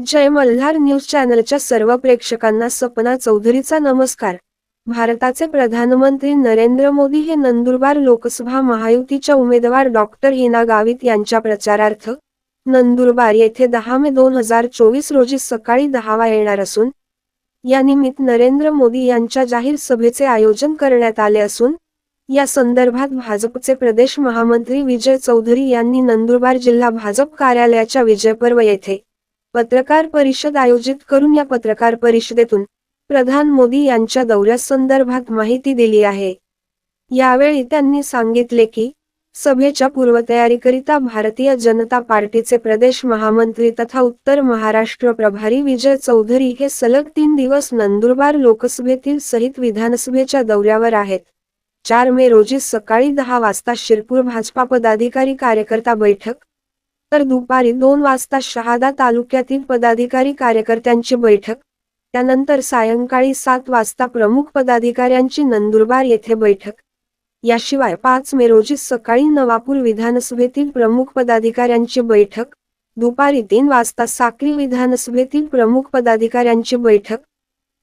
जय Malhar news चॅनलच्या सर्व प्रेक्षकांना सपना चौधरीचा नमस्कार. भारताचे प्रधानमंत्री नरेंद्र मोदी हे नंदुरबार लोकसभा महायुतीच्या उमेदवार डॉक्टर हिना गावित यांच्या प्रचारार्थ नंदुरबार येथे दहा मे दोन हजार चोवीस रोजी सकाळी दहावा येणार असून यानिमित्त नरेंद्र मोदी यांच्या जाहीर सभेचे आयोजन करण्यात आले असून या संदर्भात भाजपचे प्रदेश महामंत्री विजय चौधरी यांनी नंदुरबार जिल्हा भाजप कार्यालयाच्या विजयपर्व येथे पत्रकार परिषद आयोजित करून या पत्रकार परिषदेतून प्रधान मोदी यांच्या दौऱ्यासंदर्भात माहिती दिली आहे. यावेळी त्यांनी सांगितले की सभेच्या पूर्वतयारीकरिता भारतीय जनता पार्टीचे प्रदेश महामंत्री तथा उत्तर महाराष्ट्र प्रभारी विजय चौधरी हे सलग तीन दिवस नंदुरबार लोकसभेतील सहित विधानसभेच्या दौऱ्यावर आहेत. चार मे रोजी सकाळी दहा वाजता शिरपूर भाजपा पदाधिकारी कार्यकर्ता बैठक तर दुपारी दोन वाजता शहादा तालुक्यातील पदाधिकारी कार्यकर्त्यांची बैठक त्यानंतर सायंकाळी सात वाजता प्रमुख पदाधिकाऱ्यांची नंदुरबार येथे बैठक. याशिवाय पाच मे रोजी सकाळी नवापूर विधानसभेतील प्रमुख पदाधिकाऱ्यांची बैठक दुपारी तीन वाजता साक्री विधानसभेतील प्रमुख पदाधिकाऱ्यांची बैठक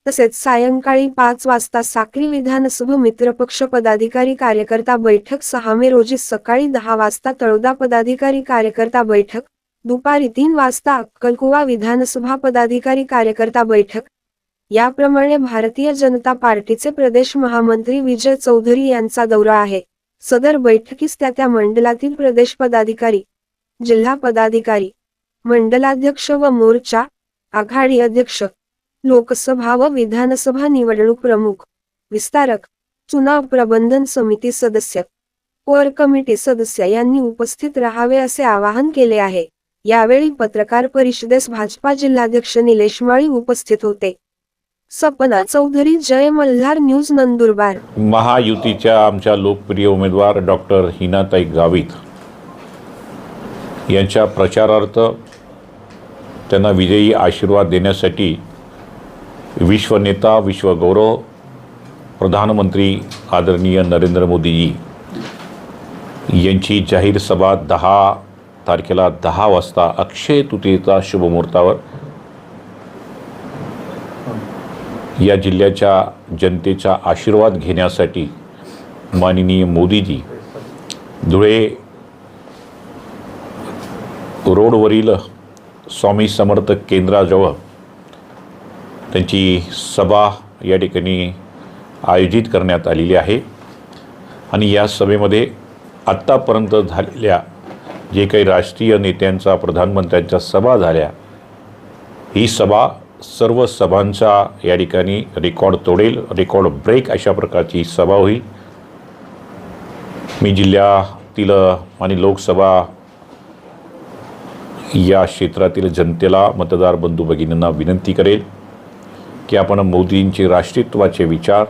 तसेच सायंकाळी पाच वाजता साक्री विधानसभा मित्रपक्ष पदाधिकारी कार्यकर्ता बैठक सहा मे रोजी सकाळी दहा वाजता तळोदा पदाधिकारी कार्यकर्ता बैठक दुपारी तीन वाजता अक्कलकुवा विधानसभा पदाधिकारी कार्यकर्ता बैठक. याप्रमाणे भारतीय जनता पार्टीचे प्रदेश महामंत्री विजय चौधरी यांचा दौरा आहे. सदर बैठकीस त्या त्या मंडलातील प्रदेश पदाधिकारी जिल्हा पदाधिकारी मंडलाध्यक्ष व मोर्चा आघाडी अध्यक्ष लोकसभा व विधानसभा निवडणूक प्रमुख विस्तारक चुनाव प्रबंधन समिती सदस्य कोर कमिटी सदस्य यांनी उपस्थित राहावे असे आवाहन केले आहे. यावेळी पत्रकार परिषदेस भाजपा जिल्हाध्यक्ष निलेश माळी उपस्थित होते. सपना चौधरी जय मल्हार न्यूज नंदुरबार. महायुतीच्या आमच्या लोकप्रिय उमेदवार डॉक्टर हिनाताई गावित यांच्या प्रचारार्थ त्यांना विजयी आशीर्वाद देण्यासाठी विश्वनेता विश्वगौरव प्रधानमंत्री आदरणीय नरेंद्र मोदीजी यांची जाहीर सभा दहा तारखेला दहा वाजता अक्षय तृतीयेचा शुभमुहूर्तावर या जिल्ह्याच्या जनतेचा आशीर्वाद घेण्यासाठी माननीय मोदीजी धुळे रोडवरील स्वामी समर्थ केंद्राजवळ त्यांची सभा या ठिकाणी आयोजित करण्यात आलेली आहे. आणि या सभेमध्ये आत्तापर्यंत झालेल्या जे काही राष्ट्रीय नेत्यांचा प्रधानमंत्र्यांच्या सभा झाल्या ही सभा सर्व सभांचा या ठिकाणी रेकॉर्ड तोडेल रेकॉर्ड ब्रेक अशा प्रकारची सभा होईल. मी जिल्ह्यातील आणि लोकसभा या क्षेत्रातील जनतेला मतदार बंधू भगिनींना विनंती करेल. की आपण मोदींचे राष्ट्रीयत्वाचे विचार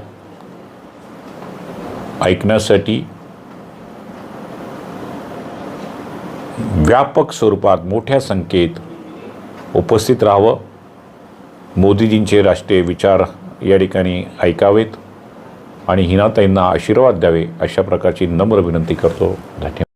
ऐकण्यासाठी व्यापक स्वरूपात मोठ्या संख्येत उपस्थित राहावं. मोदीजींचे राष्ट्रीय विचार या ठिकाणी ऐकावेत आणि हिनाताईंना आशीर्वाद द्यावे अशा प्रकारची नम्र विनंती करतो. धन्यवाद.